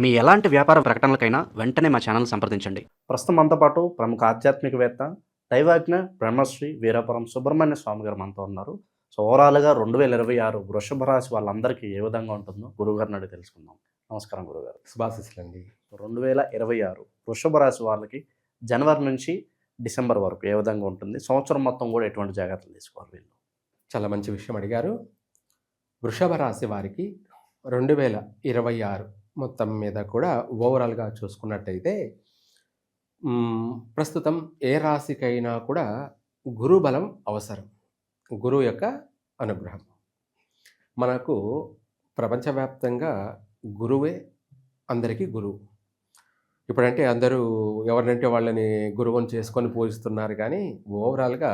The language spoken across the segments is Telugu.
మీ ఎలాంటి వ్యాపార ప్రకటనలకైనా వెంటనే మా ఛానల్ సంప్రదించండి. ప్రస్తుతం మనతో పాటు ప్రముఖ ఆధ్యాత్మికవేత్త దైవాజ్ఞ బ్రహ్మశ్రీ వీరాపురం సుబ్రహ్మణ్య స్వామి గారు మనతో ఉన్నారు. సో ఓవరాల్గా రెండు వేల ఇరవై ఆరు వృషభ రాశి వాళ్ళందరికీ ఏ విధంగా ఉంటుందో గురువుగారిని అడిగి తెలుసుకుందాం. నమస్కారం గురుగారు శుభాశిస్సులండి. రెండు వేల ఇరవై ఆరు వృషభ రాశి వాళ్ళకి జనవరి నుంచి డిసెంబర్ వరకు ఏ విధంగా ఉంటుంది? సంవత్సరం మొత్తం కూడా ఎటువంటి జాగ్రత్తలు తీసుకోవాలి వీళ్ళు? చాలా మంచి విషయం అడిగారు. వృషభ రాశి వారికి రెండు వేల ఇరవై ఆరు మొత్తం మీద కూడా ఓవరాల్గా చూసుకున్నట్టయితే ప్రస్తుతం ఏ రాశికైనా కూడా గురుబలం అవసరం. గురువు యొక్క అనుగ్రహం. మనకు ప్రపంచవ్యాప్తంగా గురువే అందరికీ గురువు ఇప్పుడంటే అందరూ ఎవరినంటే వాళ్ళని గురువుని చేసుకొని పూజిస్తున్నారు కానీ ఓవరాల్గా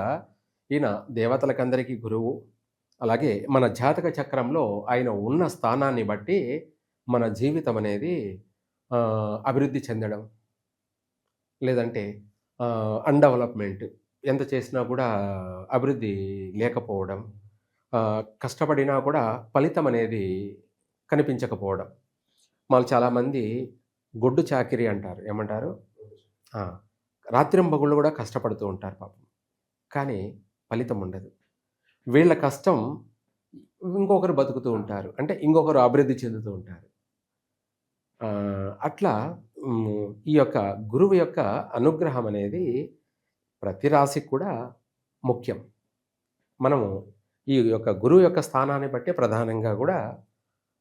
ఈయన దేవతలకందరికీ గురువు. అలాగే మన జాతక చక్రంలో ఆయన ఉన్న స్థానాన్ని బట్టి మన జీవితం అనేది అభివృద్ధి చెందడం లేదంటే అన్డెవలప్మెంట్ ఎంత చేసినా కూడా అభివృద్ధి లేకపోవడం కష్టపడినా కూడా ఫలితం అనేది కనిపించకపోవడం. వాళ్ళు చాలామంది గొడ్డు చాకిరి అంటారు. ఏమంటారు? రాత్రింబగుళ్ళు కూడా కష్టపడుతూ ఉంటారు పాపం. కానీ ఫలితం ఉండదు. వీళ్ళ కష్టం ఇంకొకరు బతుకుతూ ఉంటారు. అంటే ఇంకొకరు అభివృద్ధి చెందుతూ ఉంటారు. అట్లా ఈ యొక్క గురువు యొక్క అనుగ్రహం అనేది ప్రతి రాశికి కూడా ముఖ్యం. మనము ఈ యొక్క గురువు యొక్క స్థానాన్ని బట్టి ప్రధానంగా కూడా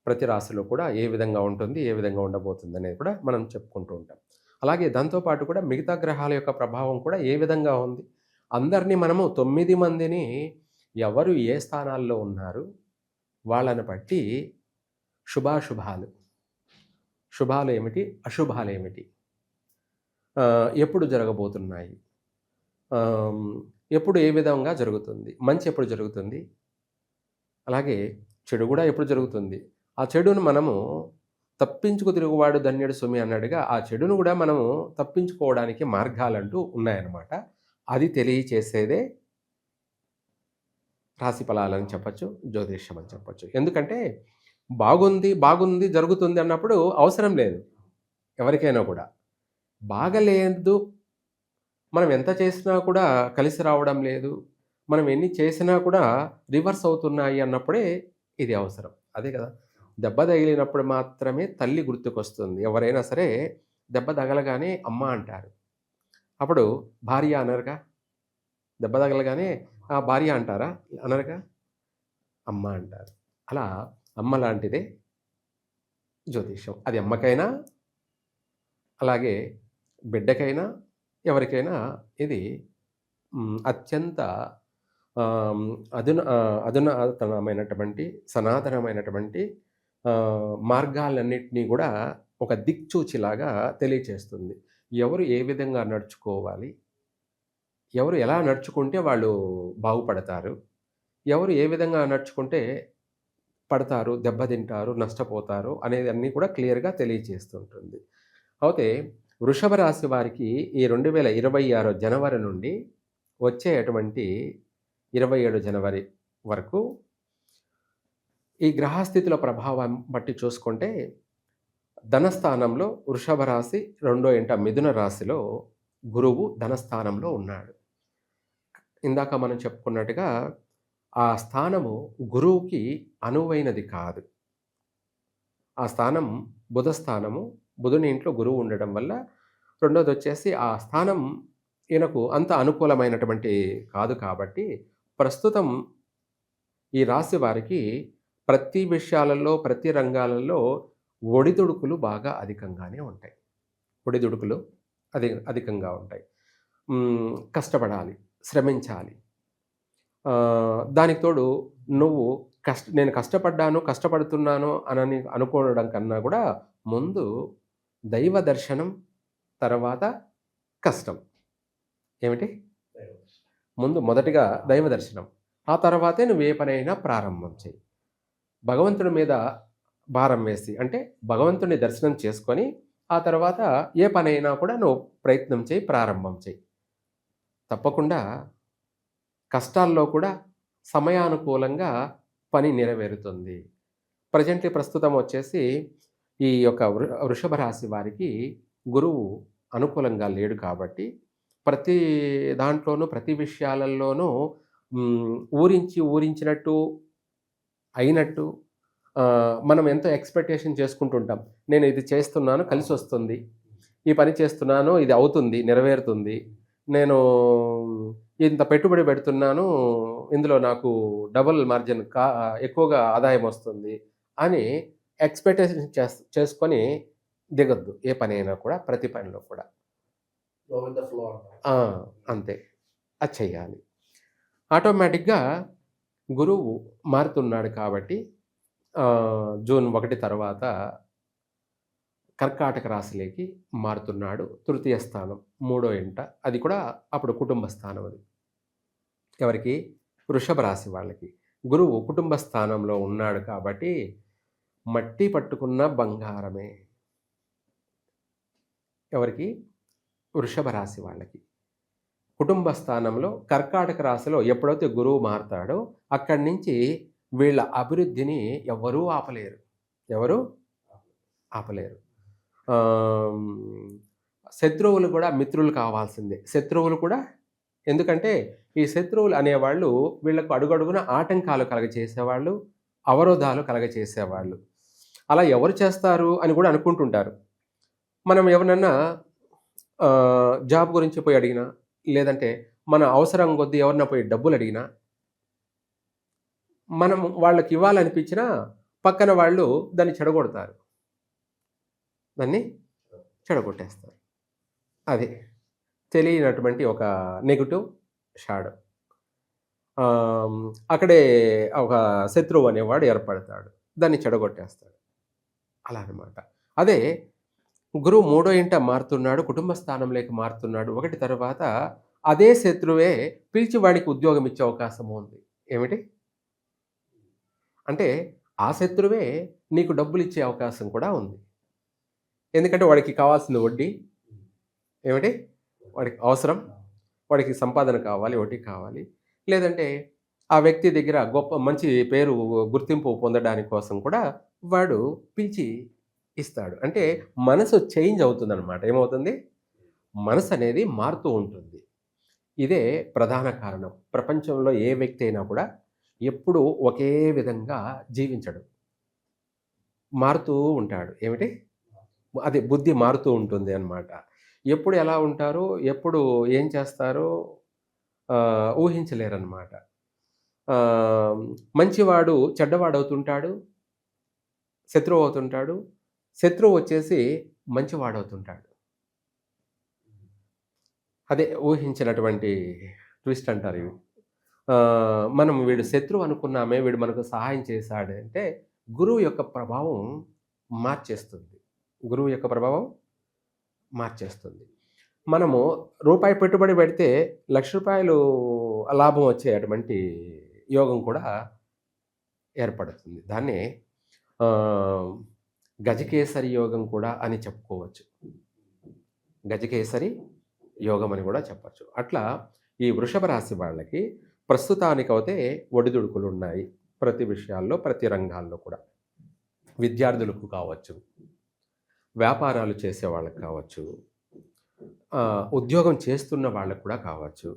ప్రతి రాశిలో కూడా ఏ విధంగా ఉంటుంది ఏ విధంగా ఉండబోతుంది అనేది కూడా మనం చెప్పుకుంటూ ఉంటాం. అలాగే దాంతోపాటు కూడా మిగతా గ్రహాల యొక్క ప్రభావం కూడా ఏ విధంగా ఉంది? అందరినీ మనము తొమ్మిది మందిని ఎవరు ఏ స్థానాల్లో ఉన్నారు? వాళ్ళని బట్టి శుభాశుభాలు. శుభాలు ఏమిటి అశుభాలు ఏమిటి ఎప్పుడు జరగబోతున్నాయి? ఎప్పుడు ఏ విధంగా జరుగుతుంది? మంచి ఎప్పుడు జరుగుతుంది? అలాగే చెడు కూడా ఎప్పుడు జరుగుతుంది? ఆ చెడును మనము తప్పించుకు తిరుగువాడు ధన్యుడు సుమి అన్నట్టుగా ఆ చెడును కూడా మనము తప్పించుకోవడానికి మార్గాలంటూ ఉన్నాయన్నమాట. అది తెలియచేసేదే రాశి ఫలాలని చెప్పచ్చు జ్యోతిష్యం అని చెప్పచ్చు. ఎందుకంటే బాగుంది బాగుంది జరుగుతుంది అన్నప్పుడు అవసరం లేదు. ఎవరికైనా కూడా. బాగలేదు. మనం ఎంత చేసినా కూడా కలిసి రావడం లేదు. మనం ఎన్ని చేసినా కూడా రివర్స్ అవుతున్నాయి అన్నప్పుడే ఇది అవసరం. అదే కదా. దెబ్బ తగిలినప్పుడు మాత్రమే తల్లి గుర్తుకొస్తుంది. ఎవరైనా సరే దెబ్బ తగలగానే అమ్మ అంటారు. అప్పుడు భార్య అనరుగా? దెబ్బ తగలగానే ఆ భార్య అంటారా? అనరుగా? అమ్మ అంటారు. అలా అమ్మ లాంటిదే జ్యోతిషం అది అమ్మకైనా అలాగే బిడ్డకైనా ఎవరికైనా ఇది అత్యంత అధున అధునాతనమైనటువంటి సనాతనమైనటువంటి మార్గాలన్నింటినీ కూడా ఒక దిక్చూచిలాగా తెలియచేస్తుంది. ఎవరు ఏ విధంగా నడుచుకోవాలి? ఎవరు ఎలా నడుచుకుంటే వాళ్ళు బాగుపడతారు? ఎవరు ఏ విధంగా నడుచుకుంటే పడతారు దెబ్బతింటారు నష్టపోతారు అనేది అన్నీ కూడా క్లియర్గా తెలియజేస్తుంటుంది అయితే వృషభ రాశి వారికి ఈ రెండు వేల ఇరవై ఆరు జనవరి నుండి వచ్చేటువంటి ఇరవై ఏడు జనవరి వరకు ఈ గ్రహస్థితుల ప్రభావం బట్టి చూసుకుంటే ధనస్థానంలో వృషభ రాశి రెండో ఇంట మిథున రాశిలో గురువు ధనస్థానంలో ఉన్నాడు. ఇందాక మనం చెప్పుకున్నట్టుగా ఆ స్థానము గురువుకి అనువైనది కాదు. ఆ స్థానం బుధ స్థానము బుధుని ఇంట్లో గురువు ఉండడం వల్ల రెండోది వచ్చేసి ఆ స్థానం ఈయనకు అంత అనుకూలమైనటువంటి కాదు కాబట్టి ప్రస్తుతం ఈ రాశి వారికి ప్రతి విషయాలలో ప్రతి రంగాలలో ఒడిదుడుకులు బాగా అధికంగానే ఉంటాయి. ఒడిదుడుకులు అధి అధికంగా ఉంటాయి. కష్టపడాలి శ్రమించాలి. దానికి తోడు నువ్వు కష్ట నేను కష్టపడ్డాను కష్టపడుతున్నాను అని అనుకోవడం కన్నా కూడా ముందు దైవ దర్శనం తర్వాత కష్టం. ఏమిటి? ముందు మొదటిగా దైవ దర్శనం. ఆ తర్వాతే నువ్వు ఏ పనైనా ప్రారంభం చేయి భగవంతుడి మీద భారం వేసి అంటే భగవంతుడిని దర్శనం చేసుకొని ఆ తర్వాత ఏ పనైనా కూడా నువ్వు ప్రయత్నం చేయి ప్రారంభం చేయి తప్పకుండా కష్టాల్లో కూడా సమయానుకూలంగా పని నెరవేరుతుంది. ప్రజెంట్లీ ప్రస్తుతం వచ్చేసి ఈ యొక్క వృ- వృషభ రాశి వారికి గురువు అనుకూలంగా లేడు కాబట్టి ప్రతి దాంట్లోనూ ప్రతి విషయాలలోనూ ఊరించి ఊరించినట్టు అయినట్టు మనం ఎంతో ఎక్స్పెక్టేషన్ చేసుకుంటుంటాం. నేను ఇది చేస్తున్నాను కలిసి వస్తుంది. ఈ పని చేస్తున్నాను ఇది అవుతుంది నెరవేరుతుంది. నేను ఇంత పెట్టుబడి పెడుతున్నాను ఇందులో నాకు డబుల్ మార్జిన్ కా ఎక్కువగా ఆదాయం వస్తుంది అని ఎక్స్పెక్టేషన్ చేస్ చేసుకొని దిగొద్దు. ఏ పని అయినా కూడా ప్రతి పనిలో కూడా. అంతే. అది చెయ్యాలి. ఆటోమేటిక్గా గురువు మారుతున్నాడు కాబట్టి జూన్ ఒకటి తర్వాత కర్కాటక రాశిలోకి మారుతున్నాడు. తృతీయ స్థానం మూడో ఇంట అది కూడా అప్పుడు కుటుంబ స్థానం అది. ఎవరికి? వృషభ రాశి వాళ్ళకి. గురువు కుటుంబ స్థానంలో ఉన్నాడు కాబట్టి మట్టి పట్టుకున్న బంగారమే. ఎవరికి? వృషభ రాశి వాళ్ళకి. కుటుంబ స్థానంలో కర్కాటక రాశిలో ఎప్పుడైతే గురువు మారుతాడో అక్కడి నుంచి వీళ్ళ అభివృద్ధిని ఎవరూ ఆపలేరు. ఎవరు? ఆపలేరు. శత్రువులు కూడా మిత్రులు కావాల్సిందే. శత్రువులు కూడా ఎందుకంటే ఈ శత్రువులు అనేవాళ్ళు వీళ్ళకు అడుగడుగున ఆటంకాలు కలగచేసేవాళ్ళు అవరోధాలు కలగచేసేవాళ్ళు అలా ఎవరు చేస్తారు అని కూడా అనుకుంటుంటారు. మనం ఎవరన్నా జాబ్ గురించి పోయి అడిగినా లేదంటే మన అవసరం కొద్దీ ఎవరినైనా పోయి డబ్బులు అడిగినా మనం వాళ్ళకి ఇవ్వాలనిపించినా పక్కన వాళ్ళు దాన్ని చెడగొడతారు. దాన్ని చెడగొట్టేస్తారు. అది తెలియనటువంటి ఒక నెగిటివ్ షాడో. అక్కడే ఒక శత్రువు అనేవాడు ఏర్పడతాడు. దాన్ని చెడగొట్టేస్తాడు. అలా అనమాట అదే గురువు మూడో ఇంట మారుతున్నాడు కుటుంబ స్థానంలోకి మారుతున్నాడు. ఒకటి తర్వాత అదే శత్రువే పిలిచివాడికి ఉద్యోగం ఇచ్చే అవకాశం ఉంది. ఏమిటి? అంటే ఆ శత్రువే నీకు డబ్బులు ఇచ్చే అవకాశం కూడా ఉంది. ఎందుకంటే వాడికి కావాల్సిన వడ్డీ. ఏమిటి? వాడికి అవసరం. వాడికి సంపాదన కావాలి వడ్డీ కావాలి. లేదంటే ఆ వ్యక్తి దగ్గర గొప్ప మంచి పేరు గుర్తింపు పొందడానికి కోసం కూడా వాడు పిలిచి ఇస్తాడు. అంటే మనసు చేంజ్ అవుతుందన్నమాట. ఏమవుతుంది? మనసు అనేది మారుతూ ఉంటుంది. ఇదే ప్రధాన కారణం. ప్రపంచంలో ఏ వ్యక్తి అయినా కూడా ఎప్పుడూ ఒకే విధంగా జీవించడు. మారుతూ ఉంటాడు. ఏమిటి? అదే బుద్ధి మారుతూ ఉంటుంది అన్నమాట. ఎప్పుడు ఎలా ఉంటారో ఎప్పుడు ఏం చేస్తారో ఊహించలేరన్నమాట. మంచివాడు చెడ్డవాడు అవుతుంటాడు శత్రువు అవుతుంటాడు శత్రువు వచ్చేసి మంచివాడు అవుతుంటాడు అదే ఊహించినటువంటి ట్విస్ట్ అంటారు ఇవి. మనం వీడు శత్రువు అనుకున్నామే వీడు మనకు సహాయం చేశాడు అంటే గురువు యొక్క ప్రభావం మార్చేస్తుంది. గురువు యొక్క ప్రభావం మార్చేస్తుంది. మనము రూపాయి పెట్టుబడి పెడితే లక్ష రూపాయలు లాభం వచ్చే అటువంటి యోగం కూడా ఏర్పడుతుంది. దాన్ని గజకేసరి యోగం కూడా అని చెప్పుకోవచ్చు. గజకేసరి యోగం అని కూడా చెప్పచ్చు. అట్లా ఈ వృషభ రాశి వాళ్ళకి ప్రస్తుతానికైతే ఒడిదుడుకులు ఉన్నాయి ప్రతి విషయాల్లో ప్రతి రంగాల్లో కూడా. విద్యార్థులకు కావచ్చు. వ్యాపారాలు చేసే వాళ్ళకి కావచ్చు ఉద్యోగం చేస్తున్న వాళ్ళకు కూడా కావచ్చు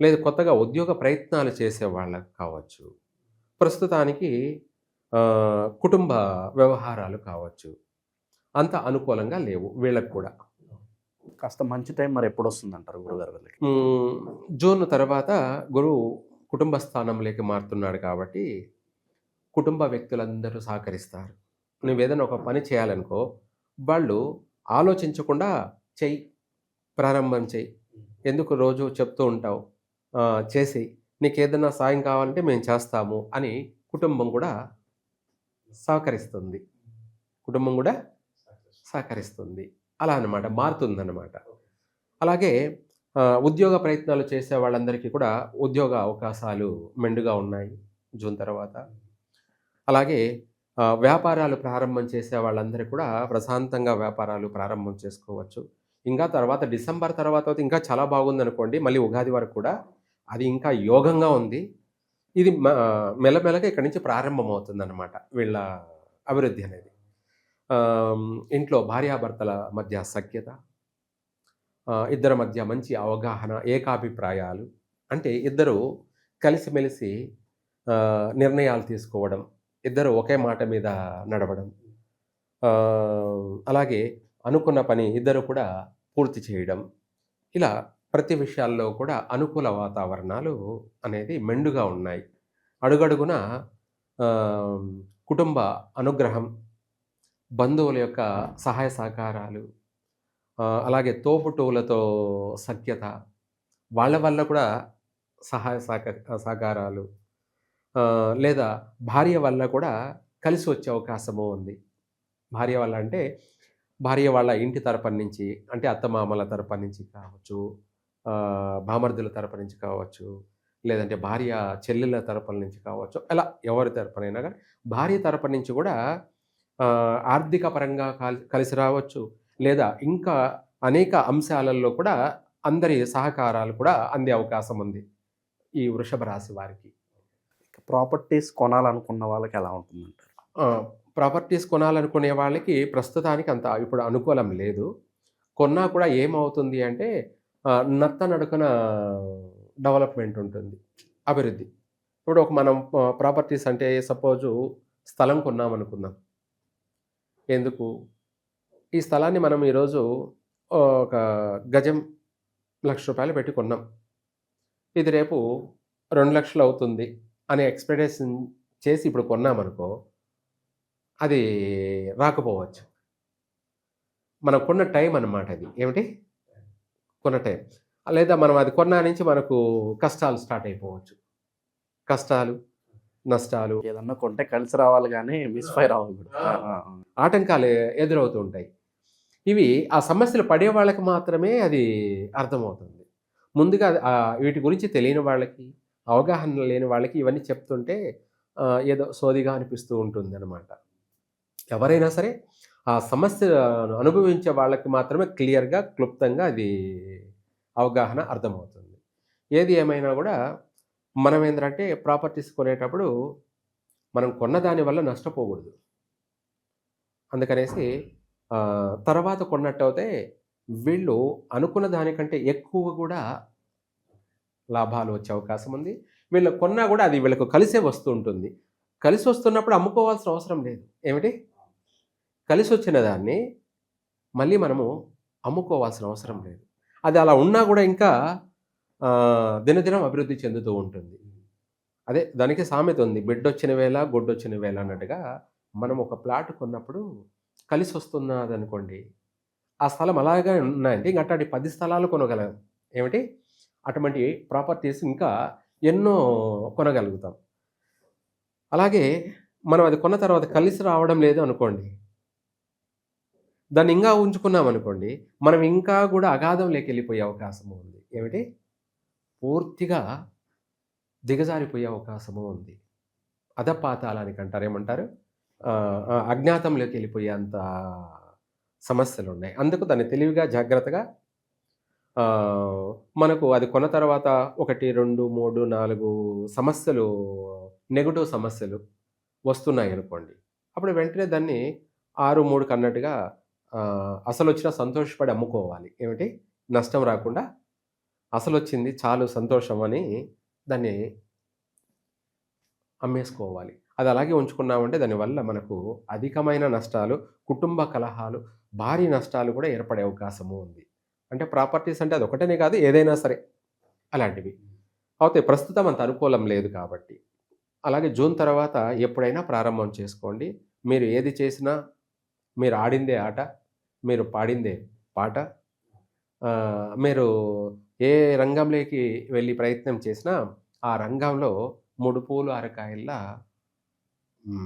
లేదు కొత్తగా ఉద్యోగ ప్రయత్నాలు చేసే వాళ్ళకు కావచ్చు ప్రస్తుతానికి కుటుంబ వ్యవహారాలు కావచ్చు అంత అనుకూలంగా లేవు వీళ్ళకు కూడా. కాస్త మంచి టైం మరి ఎప్పుడు వస్తుంది అంటారు గురుగారు వీళ్ళకి? జూన్ తర్వాత గురువు కుటుంబ స్థానంలోకి మారుతున్నాడు కాబట్టి కుటుంబ వ్యక్తులందరూ సహకరిస్తారు. నువ్వు ఏదైనా ఒక పని చేయాలనుకో వాళ్ళు ఆలోచించకుండా చెయ్యి ప్రారంభం చెయ్యి ఎందుకు రోజు చెప్తూ ఉంటావు? చేసి నీకు ఏదైనా సాయం కావాలంటే మేము చేస్తాము అని కుటుంబం కూడా సహకరిస్తుంది. కుటుంబం కూడా సహకరిస్తుంది. అలా అన్నమాట. మారుతుందన్నమాట. అలాగే ఉద్యోగ ప్రయత్నాలు చేసే వాళ్ళందరికీ కూడా ఉద్యోగ అవకాశాలు మెండుగా ఉన్నాయి జూన్ తర్వాత. అలాగే వ్యాపారాలు ప్రారంభం చేసే వాళ్ళందరికీ కూడా ప్రశాంతంగా వ్యాపారాలు ప్రారంభం చేసుకోవచ్చు. ఇంకా తర్వాత డిసెంబర్ తర్వాత ఇంకా చాలా బాగుంది అనుకోండి మళ్ళీ ఉగాది వరకు కూడా అది ఇంకా యోగంగా ఉంది. ఇది మ- మెల్లమెల్లగా ఇక్కడి నుంచి ప్రారంభమవుతుంది అనమాట వీళ్ళ అభివృద్ధి అనేది. ఇంట్లో భార్యాభర్తల మధ్య సఖ్యత ఇద్దరి మధ్య మంచి అవగాహన ఏకాభిప్రాయాలు అంటే ఇద్దరు కలిసిమెలిసి నిర్ణయాలు తీసుకోవడం ఇద్దరు ఒకే మాట మీద నడవడం. అలాగే అనుకున్న పని ఇద్దరు కూడా పూర్తి చేయడం. ఇలా ప్రతి విషయాల్లో కూడా అనుకూల వాతావరణాలు అనేది మెండుగా ఉన్నాయి. అడుగడుగున కుటుంబ అనుగ్రహం బంధువుల యొక్క సహాయ సహకారాలు అలాగే తోబుట్టువులతో సఖ్యత వాళ్ళ వల్ల కూడా సహాయ సహక సహకారాలు లేదా భార్య వల్ల కూడా కలిసి వచ్చే అవకాశము ఉంది. భార్య వల్ల అంటే భార్య వాళ్ళ ఇంటి తరపున నుంచి అంటే అత్తమామల తరపున నుంచి కావచ్చు ఆ, బామర్దుల తరపు నుంచి కావచ్చు లేదంటే భార్య చెల్లెల తరపున నుంచి కావచ్చు అలా ఎవరి తరపునైనా కానీ భార్య తరపు నుంచి కూడా ఆర్థిక పరంగా కలిసి రావచ్చు. లేదా ఇంకా అనేక అంశాలలో కూడా అందరి సహకారాలు కూడా అందే అవకాశం ఉంది ఈ వృషభ రాశి వారికి. ప్రాపర్టీస్ కొనాలనుకున్న వాళ్ళకి ఎలా ఉంటుందంటారు? ప్రాపర్టీస్ కొనాలనుకునే వాళ్ళకి ప్రస్తుతానికి అంత ఇప్పుడు అనుకూలం లేదు. కొన్నా కూడా ఏమవుతుంది అంటే నత్త నడుకన డెవలప్మెంట్ ఉంటుంది అభివృద్ధి. ఇప్పుడు ఒక మనం ప్రాపర్టీస్ అంటే సపోజు స్థలం కొన్నాం అనుకుందాం ఎందుకు? ఈ స్థలాన్ని మనం ఈరోజు ఒక గజం లక్ష రూపాయలు పెట్టి కొన్నాం. ఇది రేపు రెండు లక్షలు అవుతుంది. అనే ఎక్స్పెక్టేషన్ చేసి ఇప్పుడు కొన్నామనుకో అది రాకపోవచ్చు. మనం కొన్న టైం అన్నమాట అది. ఏమిటి? కొన్న టైం లేదా మనం అది కొన్నా నుంచి మనకు కష్టాలు స్టార్ట్ అయిపోవచ్చు. కష్టాలు నష్టాలు. ఏదన్నా కొంటే కలిసి రావాలి కానీ మిస్ఫైర్ అవ్వకూడదు. ఆటంకాలు ఎదురవుతూ ఉంటాయి ఇవి ఆ సమస్యలు పడే వాళ్ళకి మాత్రమే అది అర్థమవుతుంది. ముందుగా వీటి గురించి తెలియని వాళ్ళకి అవగాహన లేని వాళ్ళకి ఇవన్నీ చెప్తుంటే ఏదో సోదిగా అనిపిస్తూ ఉంటుంది అనమాట ఎవరైనా సరే ఆ సమస్య అనుభవించే వాళ్ళకి మాత్రమే క్లియర్గా క్లుప్తంగా అది అవగాహన అర్థమవుతుంది. ఏది ఏమైనా కూడా మనం ఏంటంటే ప్రాపర్టీస్ కొనేటప్పుడు మనం కొన్న దాని వల్ల నష్టపోకూడదు. అందుకనేసి తర్వాత కొన్నట్టు అయితే వీళ్ళు అనుకున్న దానికంటే ఎక్కువ కూడా లాభాలు వచ్చే అవకాశం ఉంది. వీళ్ళు కొన్నా కూడా అది వీళ్ళకు కలిసే వస్తూ ఉంటుంది. కలిసి వస్తున్నప్పుడు అమ్ముకోవాల్సిన అవసరం లేదు. ఏమిటి? కలిసి వచ్చిన దాన్ని మళ్ళీ మనము అమ్ముకోవాల్సిన అవసరం లేదు. అది అలా ఉన్నా కూడా ఇంకా దినదినం అభివృద్ధి చెందుతూ ఉంటుంది. అదే దానికి సామెత ఉంది. బిడ్డొచ్చిన వేళ గొడ్డొచ్చిన వేళ అన్నట్టుగా మనం ఒక ప్లాట్ కొన్నప్పుడు కలిసి వస్తున్నదనుకోండి ఆ స్థలం అలాగే ఉన్నాయంటే ఇంకా అట్లాంటి పది స్థలాలు కొనగలం. ఏమిటి? అటువంటి ప్రాపర్టీస్ ఇంకా ఎన్నో కొనగలుగుతాం. అలాగే మనం అది కొన్న తర్వాత కలిసి రావడం లేదు అనుకోండి. దాన్ని ఇంకా ఉంచుకున్నాం అనుకోండి మనం ఇంకా కూడా అగాధంలోకి వెళ్ళిపోయే అవకాశం ఉంది. ఏమిటి? పూర్తిగా దిగజారిపోయే అవకాశము ఉంది. అధపాతాలానికి అంటారు ఏమంటారు? అజ్ఞాతంలోకి వెళ్ళిపోయే అంత సమస్యలు ఉన్నాయి. అందుకు దాన్ని తెలివిగా జాగ్రత్తగా మనకు అది కొన్న తర్వాత ఒకటి రెండు మూడు నాలుగు సమస్యలు నెగటివ్ సమస్యలు వస్తున్నాయి అనుకోండి. అప్పుడు వెంటనే దాన్ని ఆరు మూడు కన్నట్టుగా అసలు వచ్చినా సంతోషపడి అమ్ముకోవాలి. ఏమిటి? నష్టం రాకుండా అసలు వచ్చింది చాలు సంతోషం అని దాన్ని అమ్మేసుకోవాలి. అది అలాగే ఉంచుకున్నామంటే దానివల్ల మనకు అధికమైన నష్టాలు కుటుంబ కలహాలు భారీ నష్టాలు కూడా ఏర్పడే అవకాశము ఉంది. అంటే ప్రాపర్టీస్ అంటే అది ఒకటనే కాదు ఏదైనా సరే అలాంటివి. అయితే ప్రస్తుతం అంత అనుకూలం లేదు కాబట్టి అలాగే జూన్ తర్వాత ఎప్పుడైనా ప్రారంభం చేసుకోండి. మీరు ఏది చేసినా మీరు ఆడిందే ఆట మీరు పాడిందే పాట మీరు ఏ రంగంలోకి వెళ్ళి ప్రయత్నం చేసినా ఆ రంగంలో మూడు పూలు అరకాయల్లా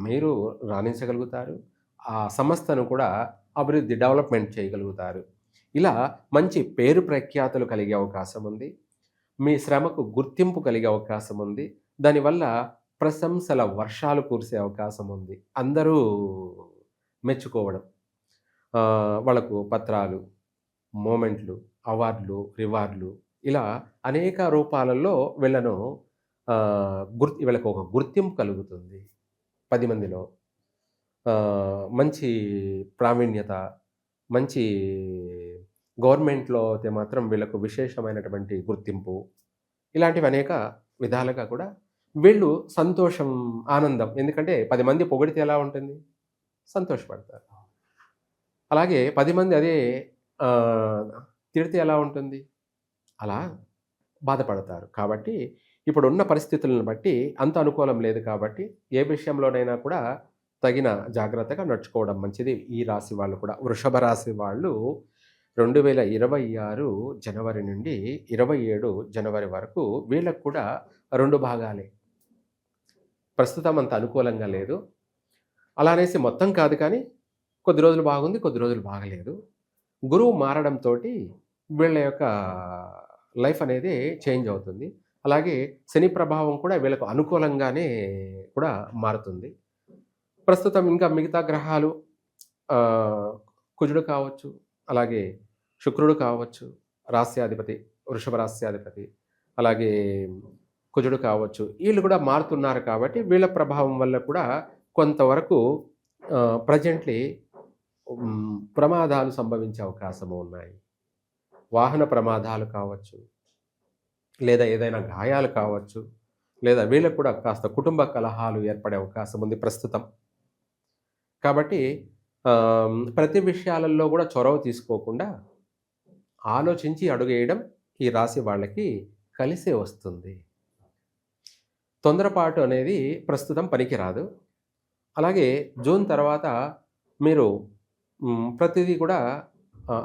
మీరు రాణించగలుగుతారు. ఆ సంస్థను కూడా అభివృద్ధి డెవలప్మెంట్ చేయగలుగుతారు. ఇలా మంచి పేరు ప్రఖ్యాతులు కలిగే అవకాశం ఉంది. మీ శ్రమకు గుర్తింపు కలిగే అవకాశం ఉంది. దానివల్ల ప్రశంసల వర్షాలు కురిసే అవకాశం ఉంది. అందరూ మెచ్చుకోవడం. వాళ్ళకు పత్రాలు మూమెంట్లు అవార్డులు రివార్డులు ఇలా అనేక రూపాలలో వీళ్ళను గుర్తి వీళ్ళకు ఒక గుర్తింపు కలుగుతుంది. పది మందిలో. మంచి ప్రావీణ్యత మంచి గవర్నమెంట్లో అయితే మాత్రం వీళ్ళకు విశేషమైనటువంటి గుర్తింపు ఇలాంటివి అనేక విధాలుగా కూడా వీళ్ళు సంతోషం ఆనందం. ఎందుకంటే పది మంది పొగిడితే ఎలా ఉంటుంది? సంతోషపడతారు. అలాగే పది మంది అదే తిడితే ఎలా ఉంటుంది? అలా బాధపడతారు. కాబట్టి ఇప్పుడు ఉన్న పరిస్థితులను బట్టి అంత అనుకూలం లేదు కాబట్టి ఏ విషయంలోనైనా కూడా తగిన జాగ్రత్తగా నడుచుకోవడం మంచిది. ఈ రాశి వాళ్ళు కూడా వృషభ రాశి వాళ్ళు రెండు వేల ఇరవై ఆరు జనవరి నుండి ఇరవై ఏడు జనవరి వరకు వీళ్ళకు కూడా రెండు భాగాలే. ప్రస్తుతం అంత అనుకూలంగా లేదు. అలా అనేసి మొత్తం కాదు కానీ కొద్ది రోజులు బాగుంది కొద్ది రోజులు బాగలేదు. గురువు మారడంతో వీళ్ళ యొక్క లైఫ్ అనేది చేంజ్ అవుతుంది. అలాగే శని ప్రభావం కూడా వీళ్ళకు అనుకూలంగానే కూడా మారుతుంది. ప్రస్తుతం ఇంకా మిగతా గ్రహాలు కుజుడు కావచ్చు అలాగే శుక్రుడు కావచ్చు రాస్యాధిపతి వృషభ రాస్యాధిపతి అలాగే కుజుడు కావచ్చు వీళ్ళు కూడా మారుతున్నారు కాబట్టి వీళ్ళ ప్రభావం వల్ల కూడా కొంతవరకు ప్రజెంట్లీ ప్రమాదాలు సంభవించే అవకాశము ఉన్నాయి. వాహన ప్రమాదాలు కావచ్చు లేదా ఏదైనా గాయాలు కావచ్చు లేదా వీళ్ళకు కూడా కాస్త కుటుంబ కలహాలు ఏర్పడే అవకాశం ఉంది ప్రస్తుతం. కాబట్టి ప్రతి విషయాలలో కూడా చొరవ తీసుకోకుండా ఆలోచించి అడుగేయడం ఈ రాశి వాళ్ళకి కలిసే వస్తుంది. తొందరపాటు అనేది ప్రస్తుతం పనికిరాదు. అలాగే జూన్ తర్వాత మీరు ప్రతిదీ కూడా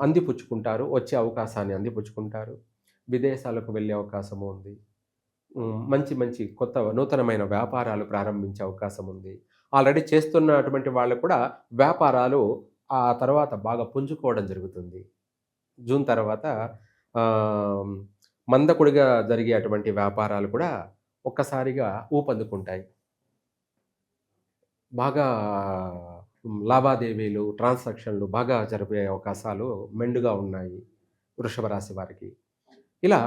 అందిపుచ్చుకుంటారు. వచ్చే అవకాశాన్ని అందిపుచ్చుకుంటారు. విదేశాలకు వెళ్ళే అవకాశం ఉంది. మంచి మంచి కొత్త నూతనమైన వ్యాపారాలు ప్రారంభించే అవకాశం ఉంది. ఆల్రెడీ చేస్తున్నటువంటి వాళ్ళు కూడా వ్యాపారాలు ఆ తర్వాత బాగా పుంజుకోవడం జరుగుతుంది. జూన్ తర్వాత మందకుడిగా జరిగే అటువంటి వ్యాపారాలు కూడా ఒక్కసారిగా ఊపందుకుంటాయి. బాగా లావాదేవీలు ట్రాన్సాక్షన్లు బాగా జరిపే అవకాశాలు మెండుగా ఉన్నాయి వృషభ రాశి వారికి. ఇలా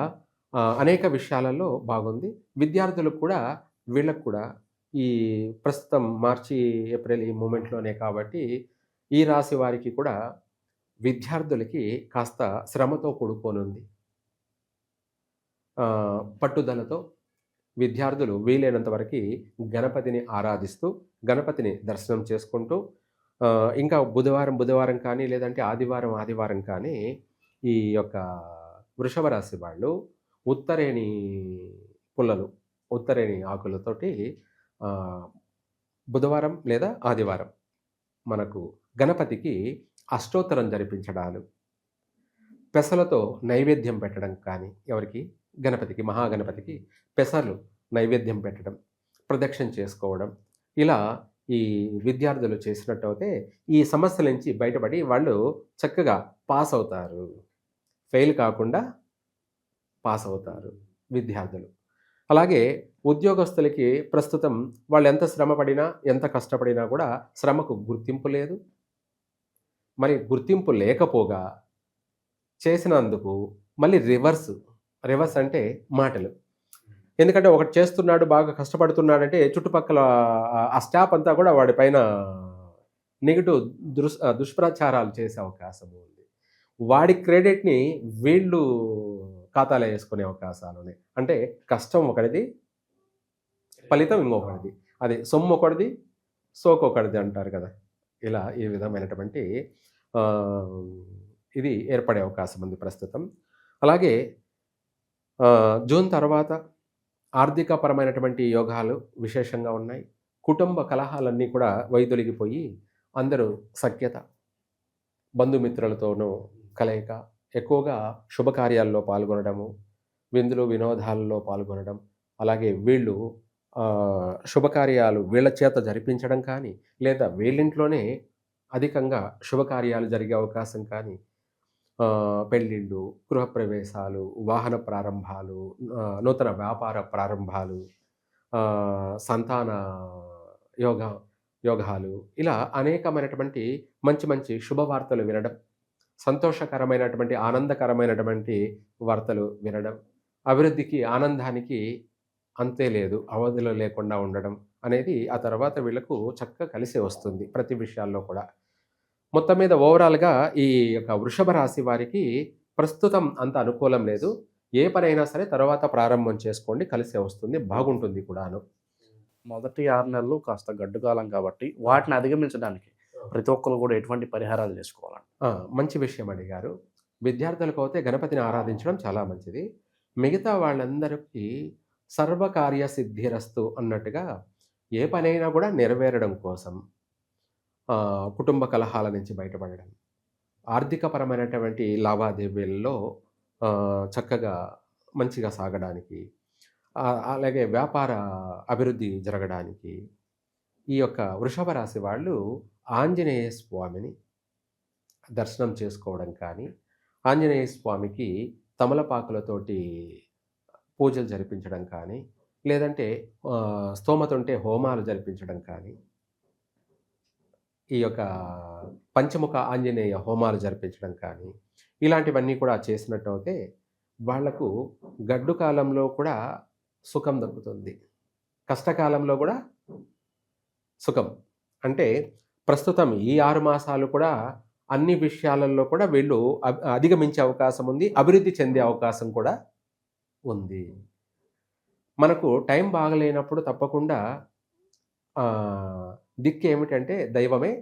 అనేక విషయాలలో బాగుంది. విద్యార్థులకు కూడా వీళ్ళకు కూడా ఈ ప్రస్తుతం మార్చి ఏప్రిల్ ఈ మూమెంట్లోనే కాబట్టి ఈ రాశి వారికి కూడా విద్యార్థులకి కాస్త శ్రమతో కూడుకోనుంది. పట్టుదలతో విద్యార్థులు వీలైనంత వరకు గణపతిని ఆరాధిస్తూ గణపతిని దర్శనం చేసుకుంటూ ఇంకా బుధవారం బుధవారం కానీ లేదంటే ఆదివారం ఆదివారం కానీ ఈ యొక్క వృషభ రాశి వాళ్ళు ఉత్తరేణి పుల్లలు ఉత్తరేణి ఆకులతోటి బుధవారం లేదా ఆదివారం మనకు గణపతికి అష్టోత్తరం జరిపించడాలు. పెసలతో నైవేద్యం పెట్టడం కానీ ఎవరికి? గణపతికి మహాగణపతికి పెసలు నైవేద్యం పెట్టడం ప్రదక్షిణ చేసుకోవడం. ఇలా ఈ విద్యార్థులు చేసినట్టయితే ఈ సమస్యల నుంచి బయటపడి వాళ్ళు చక్కగా పాస్ అవుతారు. ఫెయిల్ కాకుండా పాస్ అవుతారు విద్యార్థులు. అలాగే ఉద్యోగస్తులకి ప్రస్తుతం వాళ్ళు ఎంత శ్రమ పడినా ఎంత కష్టపడినా కూడా శ్రమకు గుర్తింపు లేదు. మరి గుర్తింపు లేకపోగా చేసినందుకు మళ్ళీ రివర్స్ రివర్స్ అంటే మాటలు. ఎందుకంటే ఒకటి చేస్తున్నాడు బాగా కష్టపడుతున్నాడంటే చుట్టుపక్కల ఆ- స్టాప్ స్టాఫ్ అంతా కూడా వాడి పైన నెగిటివ్ దుష్ దుష్ప్రచారాలు చేసే అవకాశం ఉంది. వాడి క్రెడిట్ని వీళ్ళు ఖాతాలో వేసుకునే అవకాశాలు ఉన్నాయి. అంటే కష్టం ఒకటిది ఫలితం ఇంకొకటిది అది సొమ్ము ఒకటిది సోకొకటిది అంటారు కదా. ఇలా ఈ విధమైనటువంటి ఇది ఏర్పడే అవకాశం ఉంది ప్రస్తుతం. అలాగే జూన్ తర్వాత ఆర్థికపరమైనటువంటి యోగాలు విశేషంగా ఉన్నాయి. కుటుంబ కలహాలన్నీ కూడా వైదొలిగిపోయి అందరూ సఖ్యత బంధుమిత్రులతోనూ కలయిక ఎక్కువగా శుభకార్యాల్లో పాల్గొనడము విందులు వినోదాల్లో పాల్గొనడం అలాగే వీళ్ళు శుభకార్యాలు వీళ్ళ చేత జరిపించడం కానీ లేదా వీళ్ళింట్లోనే అధికంగా శుభకార్యాలు జరిగే అవకాశం కానీ పెళ్ళిళ్ళు గృహప్రవేశాలు వాహన ప్రారంభాలు నూతన వ్యాపార ప్రారంభాలు సంతాన యోగ యోగాలు ఇలా అనేకమైనటువంటి మంచి మంచి శుభవార్తలు వినడం సంతోషకరమైనటువంటి ఆనందకరమైనటువంటి వార్తలు వినడం అభివృద్ధికి ఆనందానికి అంతే లేదు అవధిలో లేకుండా ఉండడం అనేది ఆ తర్వాత వీళ్ళకు చక్కగా కలిసి వస్తుంది ప్రతి విషయాల్లో కూడా. మొత్తం మీద ఓవరాల్గా ఈ యొక్క వృషభ రాశి వారికి ప్రస్తుతం అంత అనుకూలం లేదు. ఏ పనైనా సరే తర్వాత ప్రారంభం చేసుకోండి కలిసే వస్తుంది బాగుంటుంది కూడాను. మొదటి ఆరు నెలలు కాస్త గడ్డు కాలం కాబట్టి వాటిని అధిగమించడానికి ప్రతి ఒక్కరు కూడా ఎటువంటి పరిహారాలు చేసుకోవాలండి. ఆ, మంచి విషయం అడిగారు విద్యార్థులకు అయితే గణపతిని ఆరాధించడం చాలా మంచిది. మిగతా వాళ్ళందరికీ సర్వకార్య సిద్ధిరస్తు అన్నట్టుగా ఏ పనైనా కూడా నెరవేరడం కోసం కుటుంబ కలహాల నుంచి బయటపడడం. ఆర్థికపరమైనటువంటి లావాదేవీల్లో చక్కగా మంచిగా సాగడానికి అలాగే వ్యాపార అభివృద్ధి జరగడానికి ఈ యొక్క వృషభ రాశి వాళ్ళు ఆంజనేయ స్వామిని దర్శనం చేసుకోవడం కానీ ఆంజనేయ స్వామికి తమలపాకులతోటి పూజలు జరిపించడం కానీ లేదంటే స్తోమత ఉంటే హోమాలు జరిపించడం కానీ ఈ యొక్క పంచముఖ ఆంజనేయ హోమాలు జరిపించడం కానీ ఇలాంటివన్నీ కూడా చేసినట్టయితే వాళ్ళకు గడ్డు కాలంలో కూడా సుఖం దక్కుతుంది. కష్టకాలంలో కూడా సుఖం. అంటే ప్రస్తుతం ఈ ఆరు మాసాలు కూడా అన్ని విషయాలలో కూడా వీళ్ళు అధిగమించే అవకాశం ఉంది అభివృద్ధి చెందే అవకాశం కూడా ఉంది. మనకు టైం బాగలేనప్పుడు తప్పకుండా దిక్కు ఏమిటంటే దైవమే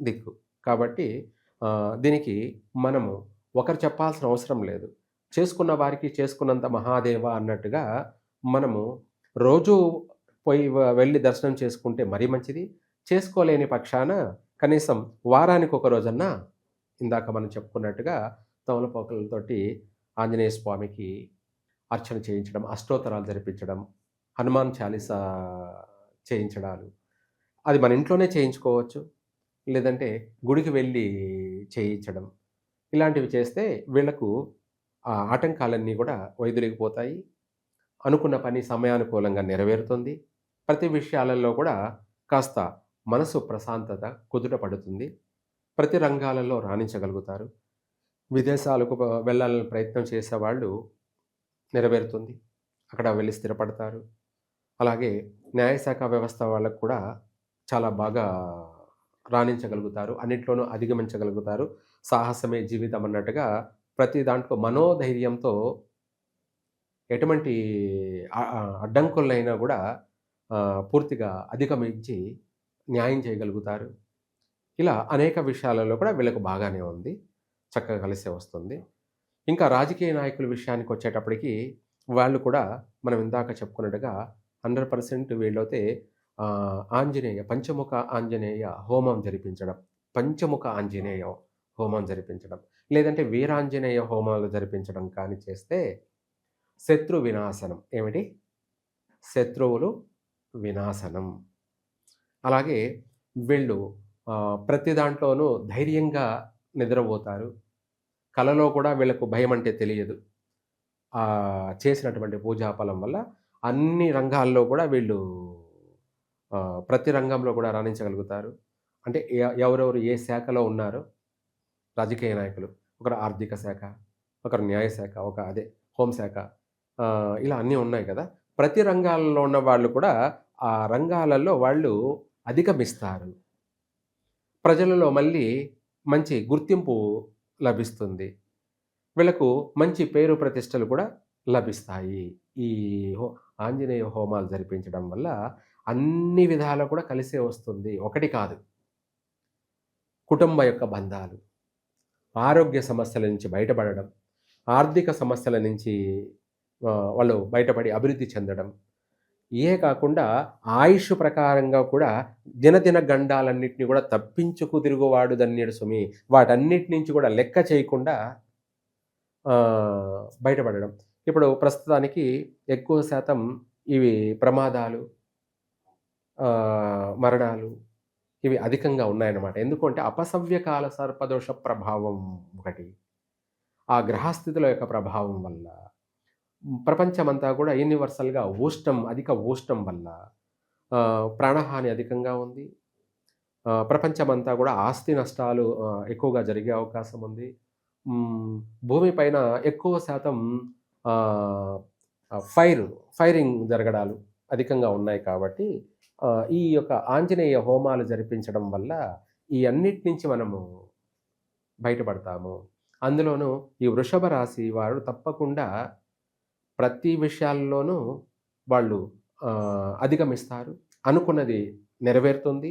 దిక్కు. కాబట్టి దీనికి మనము ఒకరు చెప్పాల్సిన అవసరం లేదు. చేసుకున్న వారికి చేసుకున్నంత మహాదేవ అన్నట్టుగా మనము రోజు పోయి వెళ్ళి దర్శనం చేసుకుంటే మరీ మంచిది. చేసుకోలేని పక్షాన కనీసం వారానికి ఒక రోజన్నా ఇందాక మనం చెప్పుకున్నట్టుగా తమలపోకలతోటి ఆంజనేయ స్వామికి అర్చన చేయించడం అష్టోత్తరాలు జరిపించడం హనుమాన్ చాలీస చేయించడాలు. అది మన ఇంట్లోనే చేయించుకోవచ్చు. లేదంటే గుడికి వెళ్ళి చేయించడం. ఇలాంటివి చేస్తే వీళ్ళకు ఆ ఆటంకాలన్నీ కూడా వైదొలిగిపోతాయి. అనుకున్న పని సమయానుకూలంగా నెరవేరుతుంది. ప్రతి విషయాలలో కూడా కాస్త మనసు ప్రశాంతత కుదుట పడుతుంది. ప్రతి రంగాలలో రాణించగలుగుతారు. విదేశాలకు వెళ్ళాలని ప్రయత్నం చేసేవాళ్ళు నెరవేరుతుంది. అక్కడ వెళ్ళి స్థిరపడతారు. అలాగే న్యాయశాఖ వ్యవస్థ వాళ్ళకు కూడా చాలా బాగా రాణించగలుగుతారు. అన్నిట్లోనూ అధిగమించగలుగుతారు. సాహసమే జీవితం అన్నట్టుగా ప్రతి దాంట్లో మనోధైర్యంతో ఎటువంటి అడ్డంకులైనా కూడా పూర్తిగా అధిగమించి న్యాయం చేయగలుగుతారు. ఇలా అనేక విషయాలలో కూడా వీళ్ళకు బాగానే ఉంది. చక్కగా కలిసే వస్తుంది. ఇంకా రాజకీయ నాయకుల విషయానికి వచ్చేటప్పటికి వాళ్ళు కూడా మనం ఇందాక చెప్పుకున్నట్టుగా హండ్రెడ్ పర్సెంట్ వీళ్ళైతే ఆంజనేయ పంచముఖ ఆంజనేయ హోమం జరిపించడం. పంచముఖ ఆంజనేయ హోమం జరిపించడం. లేదంటే వీరాంజనేయ హోమాలు జరిపించడం కానీ చేస్తే శత్రు వినాశనం. ఏమిటి? శత్రువులు వినాశనం. అలాగే వీళ్ళు ప్రతి దాంట్లోనూ ధైర్యంగా నిద్రపోతారు. కలలో కూడా వీళ్ళకు భయం అంటే తెలియదు చేసినటువంటి పూజాఫలం వల్ల అన్ని రంగాల్లో కూడా వీళ్ళు ప్రతి రంగంలో కూడా రాణించగలుగుతారు. అంటే ఎ- ఎవరెవరు ఏ శాఖలో ఉన్నారో రాజకీయ నాయకులు ఒకరు ఆర్థిక శాఖ ఒకరు న్యాయశాఖ ఒక అదే హోంశాఖ ఇలా అన్నీ ఉన్నాయి కదా. ప్రతి రంగాల్లో ఉన్న వాళ్ళు కూడా ఆ రంగాలలో వాళ్ళు అధిగమిస్తారు. ప్రజలలో మళ్ళీ మంచి గుర్తింపు లభిస్తుంది. వీళ్ళకు మంచి పేరు ప్రతిష్టలు కూడా లభిస్తాయి. ఈ హో ఆంజనేయ హోమాలు జరిపించడం వల్ల అన్ని విధాలు కూడా కలిసే వస్తుంది. ఒకటి కాదు. కుటుంబ యొక్క బంధాలు. ఆరోగ్య సమస్యల నుంచి బయటపడడం. ఆర్థిక సమస్యల నుంచి వాళ్ళు బయటపడి అభివృద్ధి చెందడం. ఇయే కాకుండా ఆయుష్ ప్రకారంగా కూడా దినదిన గండాలన్నింటినీ కూడా తప్పించుకు తిరుగువాడు దన్యుడు సుమి వాటన్నిటి నుంచి కూడా లెక్క చేయకుండా బయటపడడం. ఇప్పుడు ప్రస్తుతానికి ఎక్కువ శాతం ఇవి ప్రమాదాలు మరణాలు ఇవి అధికంగా ఉన్నాయన్నమాట. ఎందుకంటే అపసవ్యకాల సర్పదోష ప్రభావం ఒకటి. ఆ గ్రహస్థితుల యొక్క ప్రభావం వల్ల ప్రపంచమంతా కూడా యూనివర్సల్గా ఓష్టం అధిక ఓష్టం వల్ల ప్రాణహాని అధికంగా ఉంది. ప్రపంచమంతా కూడా ఆస్తి నష్టాలు ఎక్కువగా జరిగే అవకాశం ఉంది. భూమిపైన ఎక్కువ శాతం ఫైర్ ఫైరింగ్ జరగడాలు అధికంగా ఉన్నాయి కాబట్టి ఈ యొక్క ఆంజనేయ హోమాలు జరిపించడం వల్ల ఈ అన్నిటి నుంచి మనము బయటపడతాము. అందులోనూ ఈ వృషభ రాశి వారు తప్పకుండా ప్రతి విషయాల్లోనూ వాళ్ళు అధిగమిస్తారు. అనుకున్నది నెరవేరుతుంది.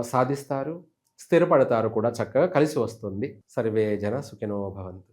సాధిస్తారు. స్థిరపడతారు కూడా చక్కగా కలిసి వస్తుంది. సర్వే జన సుఖినో భవంతు.